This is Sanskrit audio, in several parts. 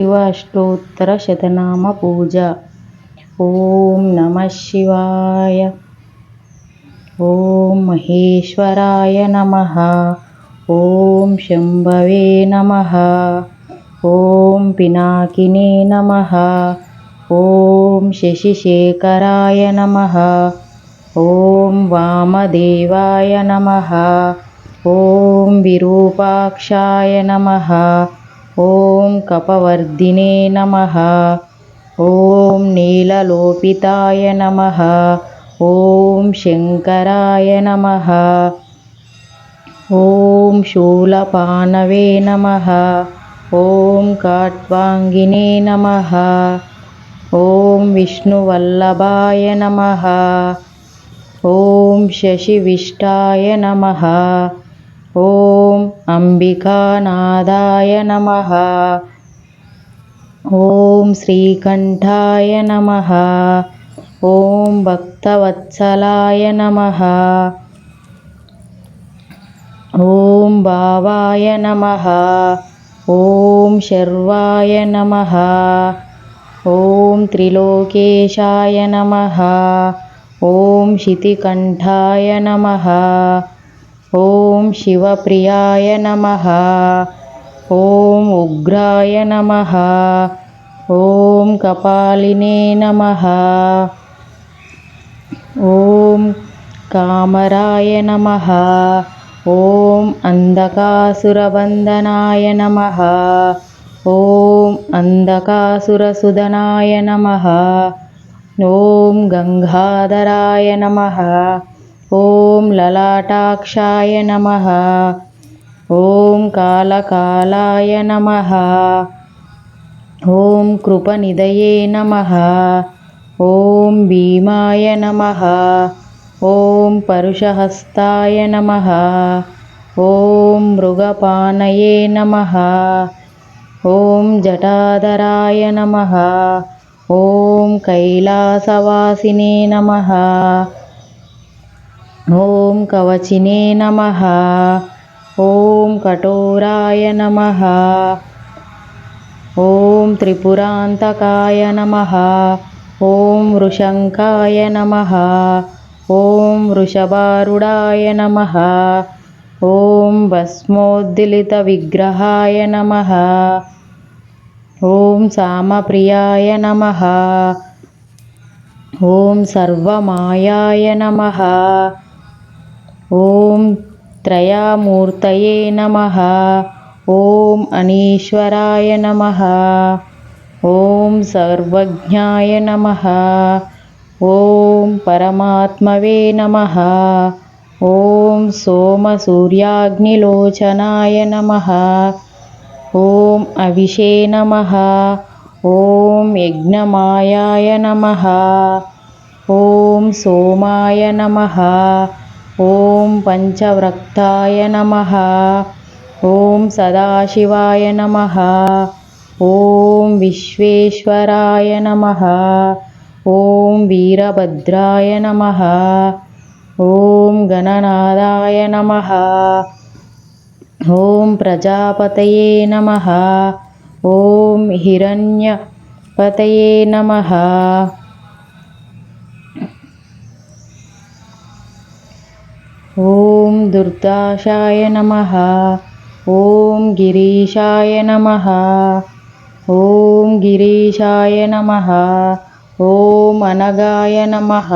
శివ అష్టోత్తర శతనామ పూజ. ఓం నమ శివాయ. ఓం మహేశ్వరాయ నమ. ఓం శంభవే నమ. ఓం పినాకినే నమ. ఓం శశిశేఖరాయ నమ. ఓం వామదేవాయ నమ. ఓం విరూపాక్షాయ నమ. ॐ कपवर्धिने नमः। ॐ नीललोपिताय नमः। ॐ शङ्कराय नमः। ॐ शूलपानवे नमः। ॐ काट्वाङ्गिने नमः। ॐ विष्णुवल्लभाय नमः। ॐ शशिविष्टाय नमः। ॐ अम्बिकानादाय नमः। ॐ श्रीकण्ठाय नमः। ॐ भक्तवत्सलाय नमः। ॐ भावाय नमः। ॐ शर्वाय नमः। ॐ त्रिलोकेशाय नमः। ॐ शितिकण्ठाय नमः। ॐ शिवप्रियाय नमः। ॐ उग्राय नमः। ॐ कपालिने नमः। ॐ कामराय नमः। ॐ अन्धकासुरवन्दनाय नमः। ॐ अन्धकासुरसुदनाय नमः। ॐ गङ्गाधराय नमः। ఓం లలాటాక్షాయ నమ. ఓం కాళకాలాయ నమ. ఓం కృపనిదయే నమ. ఓం భీమాయ నమ. ఓం పరుషహస్తాయ నమ. ఓం మృగపానయే నమ. ఓం జటాధరాయ నమ. ఓం కైలాసవాసినే నమ. ఓం కవచినే నమ ఓం కఠోరాయ నమ ఓం త్రిపురాంతకాయ నమ ఓం వృషంకాయ నమ ఓం వృషభారుడాయ నమ ఓం భస్మోద్దిలిత విగ్రహాయ నమ ఓం సామప్రియాయ నమ ఓం సర్వమాయాయ ॐ त्रयामूर्तये नमः। ॐ अनीश्वराय नमः। ॐ सर्वज्ञाय नमः। ॐ परमात्मवे नमः। सोम सूर्याग्निलोचनाय नम। ॐ अविशे नम। ॐ यज्ञमायाय नम। ॐ सोमाय नमः। ॐ पञ्चव्रक्ताय नमः। ॐ सदाशिवाय नमः। ॐ विश्वेश्वराय नमः। ॐ वीरभद्राय नमः। ॐ गणनादाय नमः। ॐ प्रजापतये नमः। ॐ हिरण्यपतये नमः। ॐ दुर्दाशाय नमः। ॐ गिरीशाय नमः। ॐ गिरीशाय नमः। ॐ अनगाय नमः।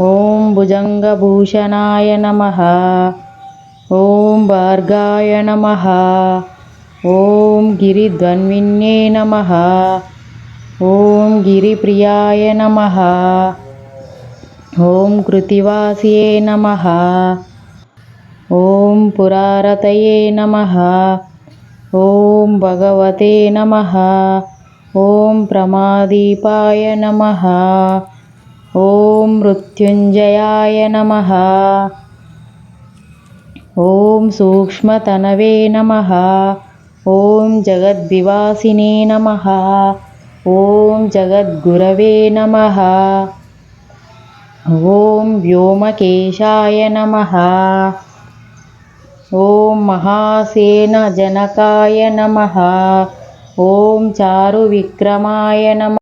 ॐ भुजङ्गभूषणाय नमः। ॐ भार्गाय नमः। ॐ गिरिध्वन्विन्ये नमः। ॐ गिरिप्रियाय नमः। ఓం కృతివాసియే నమ. ఓం పురారతయే నమ. ఓం భగవతే నమ. ఓం ప్రమాదీపాయ నమ. ఓం మృత్యుంజయాయ నమ. ఓం సూక్ష్మతనవే నమ. ఓం జగద్వివాసినే నమ. ఓం జగద్గురవే నమ. ॐ व्योमकेशाय नमः ॐ महासेनजनकाय नमः ॐ चारुविक्रमाय नमः